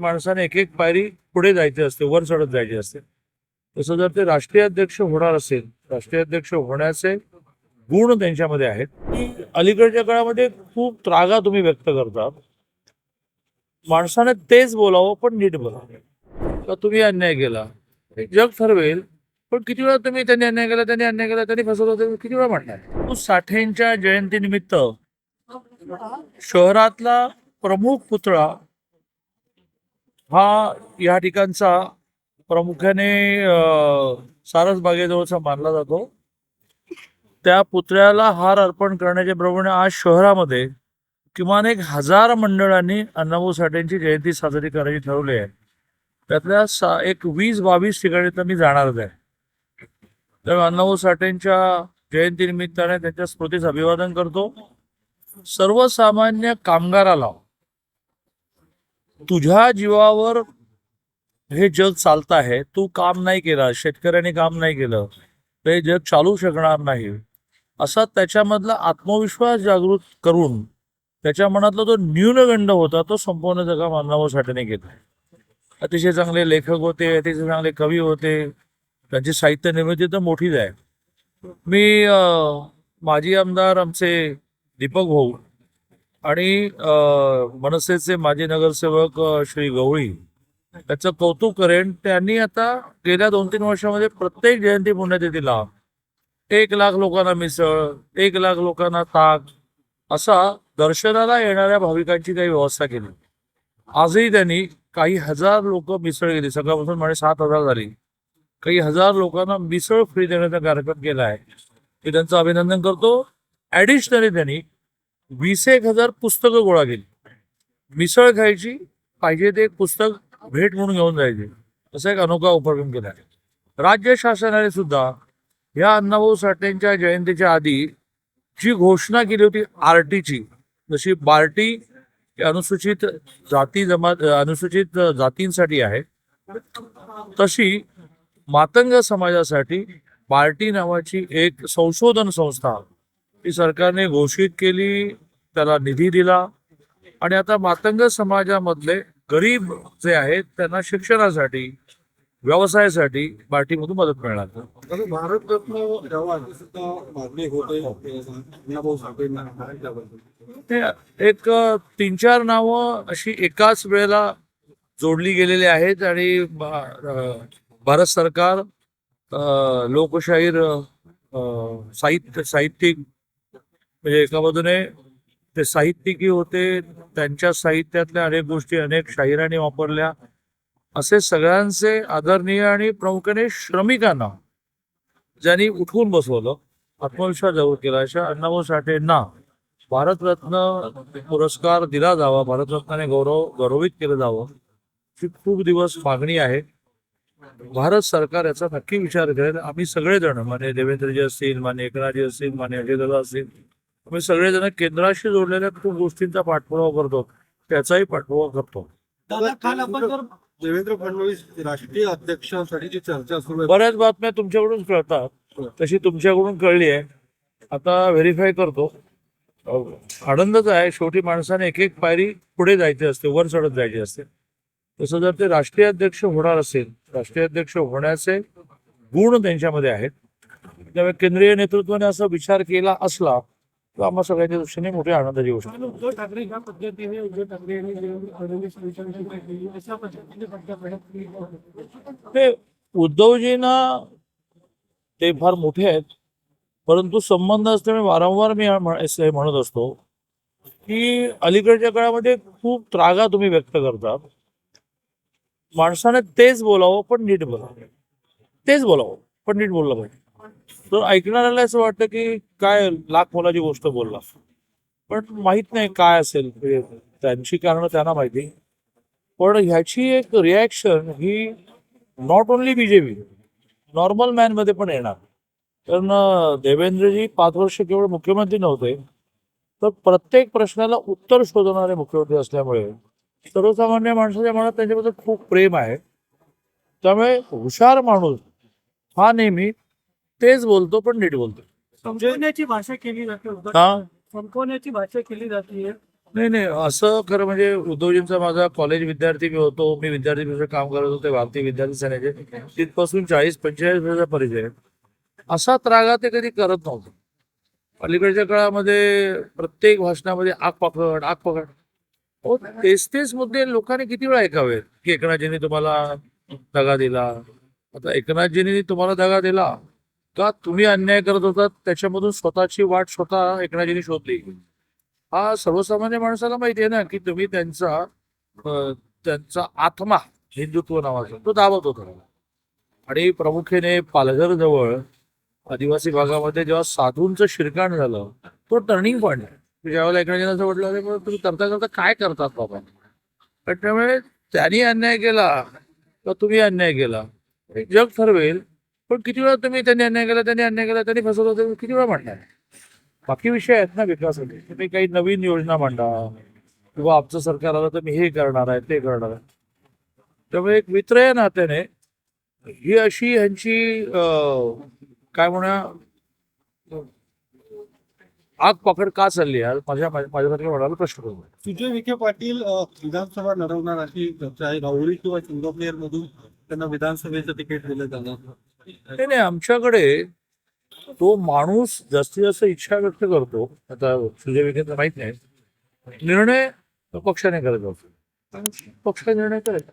माणसाने एक एक पायरी पुढे जायचे असते वर चढत जायचे असते. तसं जर ते राष्ट्रीय अध्यक्ष होणार असेल राष्ट्रीय अध्यक्ष होण्याचे गुण त्यांच्यामध्ये आहेत. अलीकडच्या काळामध्ये खूप त्रागा तुम्ही व्यक्त करता. माणसाने तेच बोलावं पण नीट बोलावं. का तुम्ही अन्याय केला? हे जग ठरवेल पण किती वेळा तुम्ही त्यांनी अन्याय केला त्यांनी अन्याय केला त्यांनी फसवलं ते किती वेळा म्हणणार? तू साठेंच्या जयंतीनिमित्त शहरातला प्रमुख पुतळा हा या ठिकाणचा प्रामुख्याने सारस बागेजवळचा मानला जातो. त्या पुतळ्याला हार अर्पण करण्याच्या प्रमाणे आज शहरामध्ये किमान एक हजार मंडळांनी अण्णाभाऊ साठेंची जयंती साजरी करायची ठरवली आहे. त्यातल्या सा एक वीस बावीस ठिकाणी तर मी जाणारच आहे. त्यामुळे अण्णाभाऊ साठेंच्या जयंतीनिमित्ताने त्यांच्या स्मृतीस अभिवादन करतो. सर्वसामान्य कामगाराला तुझ्या जीवावर हे जग चालत आहे तू काम नाही केलं शेतकऱ्याने काम नाही केलं तर हे जग चालू शकणार नाही. असा त्याच्यामधला आत्मविश्वास जागृत करून त्याच्या मनातला जो न्यूनगंड होता तो संपवण्याचं काम अण्णाभाऊ साठेने अतिशय चांगले लेखक होते अतिशय चांगले कवी होते त्यांची साहित्य निर्मिती तर मोठीच आहे. मी माजी आमदार आमचे दीपक भाऊ आणि मनसेचे माजी नगरसेवक श्री गवळी त्याचं कौतुक करेन. त्यांनी आता गेल्या दोन तीन वर्षामध्ये प्रत्येक जयंती पुण्यतिथीला एक लाख लोकांना मिसळ एक लाख लोकांना ताक असा दर्शनाला येणाऱ्या भाविकांची काही व्यवस्था केली. आजही त्यांनी काही हजार लोक मिसळ गेली सकाळपासून म्हणजे सात हजार झाली. काही हजार लोकांना मिसळ फ्री देण्याचा कार्यक्रम केला आहे. मी त्यांचं अभिनंदन करतो. ऍडिशनली त्यांनी वीस एक हजार पुस्तकं गोळा केली. मिसळ खायची पाहिजे ते एक पुस्तक भेट म्हणून घेऊन जायचे. असा एक अनोखा उपक्रम केला. आहे राज्य शासनाने सुद्धा या अण्णाभाऊ साठेंच्या जयंतीच्या आधी जी घोषणा केली होती आरटीची जशी बार्टी अनुसूचित जाती जमात अनुसूचित जातींसाठी आहे तशी मातंग समाजासाठी बार्टी नावाची एक संशोधन संस्था ही सरकारने घोषित केली त्याला निधी दिला. आणि आता मातंग समाजामधले गरीब जे आहेत त्यांना शिक्षणासाठी व्यवसायासाठी बार्टीमधून मदत मिळणार. भारतरत्न. ते एक तीन चार नावं अशी एकाच वेळेला जोडली गेलेली आहेत आणि भारत सरकार लोकशाहीर साहित्य साहित्यिक म्हणजे एका बाजूने ते साहित्यिकी होते त्यांच्या साहित्यातल्या अनेक गोष्टी अनेक शाहिरांनी वापरल्या. असे सगळ्यांचे आदरणीय आणि प्रामुख्याने श्रमिकांना ज्यांनी उठवून बसवलं आत्मविश्वास जागृत केला. अशा अण्णाभाऊ साठेंना भारतरत्न पुरस्कार दिला जावा भारतरत्नाने गौरव गौरवित केलं जावं. ही खूप दिवस मागणी आहे. भारत सरकार याचा नक्की विचार करेल. आम्ही सगळेजण माने देवेंद्रजी असतील माने एकनाथजी असतील माने अजयदादा असतील आम्ही सगळेजण केंद्राशी जोडलेल्या खूप गोष्टींचा पाठपुरावा करतो. त्याचाही पाठपुरावा करतो. दादा काल आपण जर देवेंद्र फडणवीस राष्ट्रीय अध्यक्षासाठीची चर्चा सुरू आहे. बऱ्याच बातम्या तुमच्याकडून कळतात. तशी तुमच्याकडून कळली आहे. आता व्हेरीफाय करतो. आनंदच आहे. शेवटी माणसाने एक एक पायरी पुढे जायचे असते वर चढत जायचे असते. तसं जर ते राष्ट्रीय अध्यक्ष होणार असेल राष्ट्रीय अध्यक्ष होण्याचे गुण त्यांच्यामध्ये आहेत. त्यामुळे केंद्रीय नेतृत्वाने असा विचार केला असला तर आम्हा सगळ्यांच्या दृष्टीने मोठी आनंदाची गोष्ट. उद्धव ठाकरे ज्या पद्धतीने उद्धव ठाकरे यांनी देवेंद्र फडणवीस यांच्याविषयी केली अशा पद्धतीने पक्ष प्रयत्न केले. ते उद्धवजींना ते फार मोठे आहेत परंतु संबंध असल्यामुळे वारंवार मी म्हण- हे म्हणत असतो की अलीकडच्या काळामध्ये खूप त्रागा तुम्ही व्यक्त करता माणसाने तेच बोलावं पण नीट बोलावं तेच बोलावं पण नीट बोललं पाहिजे तर ऐकणाऱ्याला असं वाटतं की काय लाख मोलाची गोष्ट बोलला. पण माहीत नाही काय असेल त्यांची कारणं त्यांना माहिती. पण ह्याची एक रिॲक्शन ही नॉट ओनली बीजेपी नॉर्मल मॅनमध्ये पण येणार. कारण देवेंद्रजी पाच वर्ष केवळ मुख्यमंत्री नव्हते. तर प्रत्येक प्रश्नाला उत्तर शोधणारे मुख्यमंत्री असल्यामुळे सर्वसामान्य माणसाच्या मनात त्यांच्याबद्दल खूप प्रेम आहे. त्यामुळे हुशार माणूस हा नेहमी तेच बोलतो पण नीट बोलतो. संपवण्याची भाषा केली जाते उद्धव हा? संपवण्याची भाषा केली जाते. नाही नाही असं खरं म्हणजे उद्योजींचा माझा कॉलेज विद्यार्थी मी होतो मी विद्यार्थी परिषद काम करत होते भारतीय विद्यार्थी सेनेचे. तिथपासून चाळीस पंचेचाळीस वर्षाचा परिचय आहे. असा त्रागा ते कधी करत नव्हते. अलीकडच्या काळामध्ये प्रत्येक भाषणामध्ये आग पकड आग पकड. हो तेच तेच मुद्दे लोकांनी किती वेळा ऐकावेत? की एकनाथजींनी तुम्हाला दगा दिला. आता एकनाथजींनी तुम्हाला दगा दिला. का तुम्ही अन्याय करत होता त्याच्यामधून स्वतःची वाट स्वतः एकनाथजींनी शोधली. हा सर्वसामान्य माणसाला माहिती आहे ना की तुम्ही त्यांचा त्यांचा आत्मा हिंदुत्व नावाचा तो दाबत होता. आणि प्रामुख्याने पालघर जवळ आदिवासी भागामध्ये जेव्हा साधूंचं शिरकाण झालं तो टर्निंग पॉईंट आहे. ज्यावेळेला एकनाथजींना असं म्हटलं अरे तुम्ही करता करता काय करतात बाबा? पण त्यामुळे त्यांनी अन्याय केला का तुम्ही अन्याय केला? जग ठरवेल पण किती वेळा तुम्ही त्यांनी अन्याय केला त्यांनी अन्याय केला त्यांनी फसवलं होतं किती वेळा म्हणणार बाकी विषय आहेत ना विकासाचे. तुम्ही काही नवीन योजना मांडा. किंवा आमचं सरकार आलं तर मी हे करणार आहे ते करणार आहे. त्यामुळे एक मित्र या नात्याने ही अशी ह्यांची काय म्हणा आग पकड का चालली आहे माझ्या माझ्यासारख्या म्हणाला प्रश्न करू सुजय विखे पाटील विधानसभा लढवणार अशी चर्चा आहे. राहुरी किंवा सिंगापूर मधून त्यांना विधानसभेचं तिकीट दिलं जाणार. नाही नाही आमच्याकडे तो माणूस जास्तीत जास्त इच्छा व्यक्त करतो. आता सुजय विखेंचं माहीत नाही. निर्णय पक्षाने करत असतो पक्ष निर्णय करेल